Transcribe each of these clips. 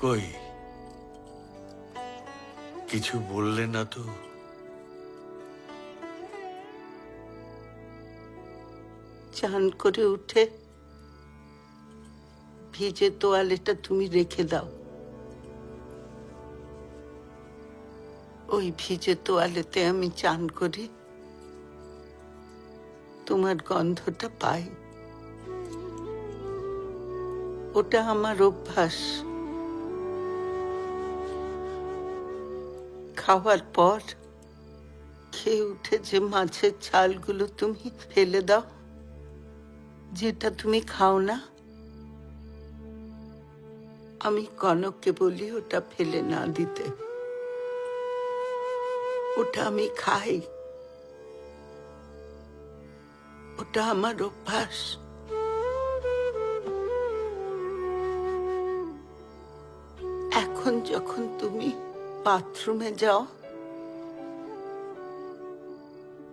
কই? কিছু বললে না তো। চান করে উঠে ভিজে তোয়ালেটা তুমি রেখে দাও। ওই ভিজে তোয়ালেতে আমি চান করি, তোমার গন্ধটা পাই। ওটা আমার অভ্যাস। খাওয়ার পর খেয়ে উঠে যে মাছের ছালগুলো তুমি ফেলে দাও, যেটা তুমি খাও না, আমি কনককে বলি ওটা ফেলে না দিতে। ওটা আমি খাই। ওটা আমার অভ্যাস। এখন যখন তুমি বাথরুমে যাও।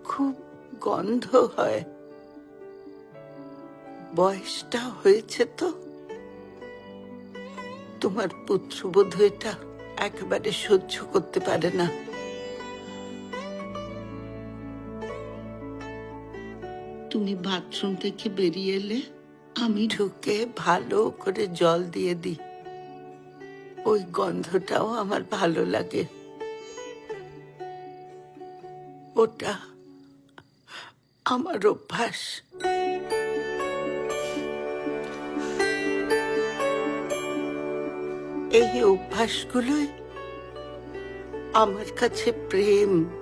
খুব গন্ধ হয়। বয়সটা হয়েছে তো। তোমার পুত্রবধূ এটা একেবারে সহ্য করতে পারে না। তুমি বাথরুম থেকে বেরিয়ে এলে আমি ঢুকে ভালো করে জল দিয়ে দিই। ওই গন্ধটাও আমার ভালো লাগে। ওটা আমার অভ্যাস। এই অভ্যাসগুলোই আমার কাছে প্রেম।